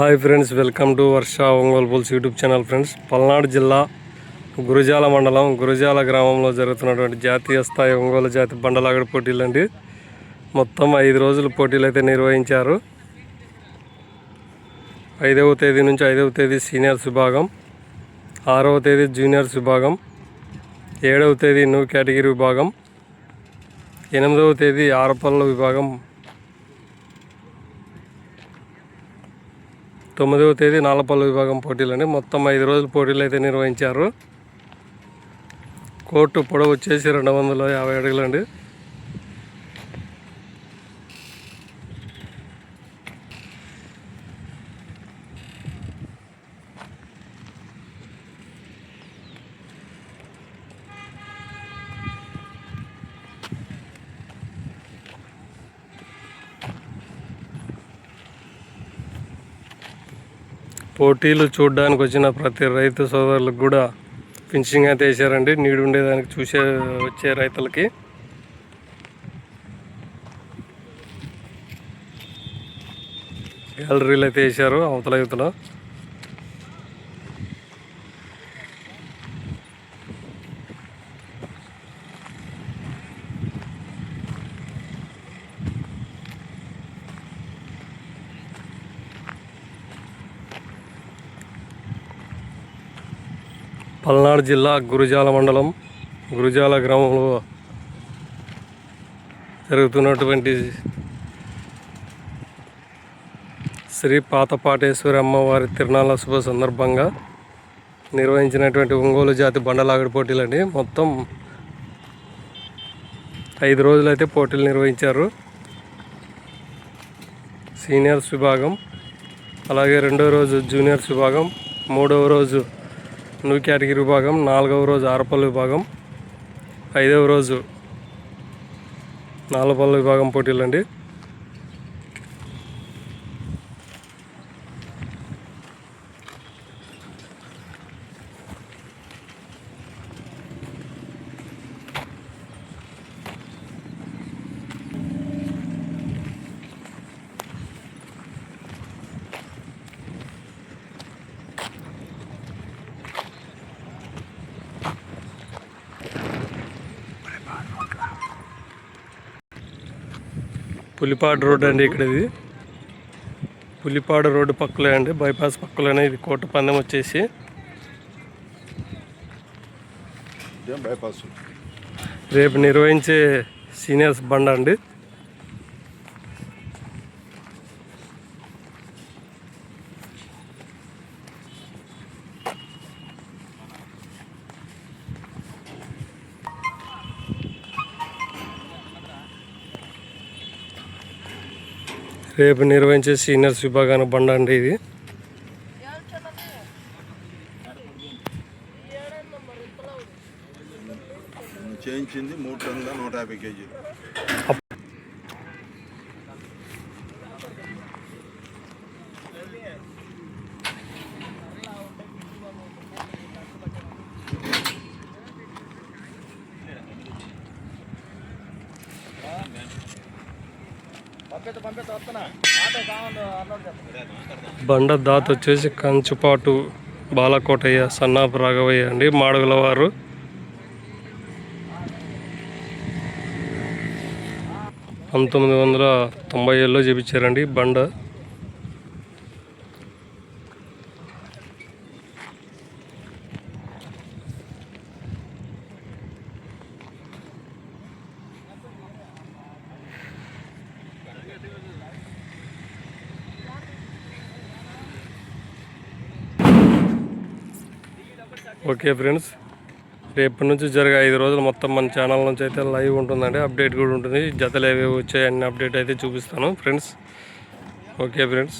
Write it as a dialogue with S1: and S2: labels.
S1: Hi friends welcome to Varsha Ongole bulls YouTube channel friends Palnadu జిల్లా గురుజాల మండలం గురజాల గ్రామంలో జరుగుతున్నటువంటి జాతీయ స్థాయి ఒంగోలు జాతి బండలాగడి పోటీలు అండి. మొత్తం ఐదు రోజులు పోటీలు అయితే నిర్వహించారు. ఐదవ తేదీ నుంచి ఐదవ తేదీ సీనియర్స్ విభాగం ఆరవ తేదీ జూనియర్స్ విభాగం ఏడవ తేదీ న్యూ కేటగిరీ విభాగం ఎనిమిదవ తేదీ ఆరపల్ల విభాగం తొమ్మిదవ తేదీ నాలపల్లి విభాగం పోటీలని మొత్తం ఐదు రోజుల పోటీలు అయితే నిర్వహించారు. కోర్టు పొడవు వచ్చేసి రెండు వందల యాభై అడుగులండి. పోటీలు చూడడానికి వచ్చిన ప్రతి రైతు సోదరులకు కూడా ఫినిషింగ్ అయితే వేసారండి నీడు ఉండేదానికి చూసే వచ్చే రైతులకి. గ్యాలరీలు అయితే వేసారు అవతల యువతలో. పల్నాడు జిల్లా గురుజాల మండలం గురుజాల గ్రామంలో జరుగుతున్నటువంటి శ్రీ పాతపాటేశ్వరి అమ్మవారి తిరునాళ్ళ శుభ సందర్భంగా నిర్వహించినటువంటి ఒంగోలు జాతి బండలాగడి పోటీలండి. మొత్తం ఐదు రోజులైతే పోటీలు నిర్వహించారు. సీనియర్స్ విభాగం అలాగే రెండో రోజు జూనియర్స్ విభాగం మూడవ రోజు న్యూ కేటగిరీ విభాగం నాలుగవ రోజు ఆరపల్లి విభాగం ఐదవ రోజు నాలుపల్లి విభాగం పోటీలు పులిపాడు రోడ్ అండి ఇక్కడ ఇది పులిపాడు రోడ్డు పక్కలే అండి బైపాస్ పక్కలోనే ఇది కోట పందెం వచ్చేసి రేపు నిర్వహించే సీనియర్స్ బండ అండి. రేపు నిర్వహించే సీనియర్స్ విభాగాన బండ అండి ఇది.
S2: చేయించింది మూడు టన్నుల నూట యాభై కేజీలు. బండ దాత వచ్చేసి కంచుపాటు బాలకోటయ్య సన్నాపు రాఘవయ్య అండి మాడుగుల వారు పంతొమ్మిది వందల తొంభై ఏళ్ళలో చేపించారండి బండ. ఓకే ఫ్రెండ్స్ రేపటి నుంచి జరిగే ఐదు రోజులు మొత్తం మన ఛానల్ నుంచి అయితే లైవ్ ఉంటుందండి. అప్డేట్ కూడా ఉంటుంది. జతలు ఏవి అన్ని అప్డేట్ అయితే చూపిస్తాను ఫ్రెండ్స్. Okay friends.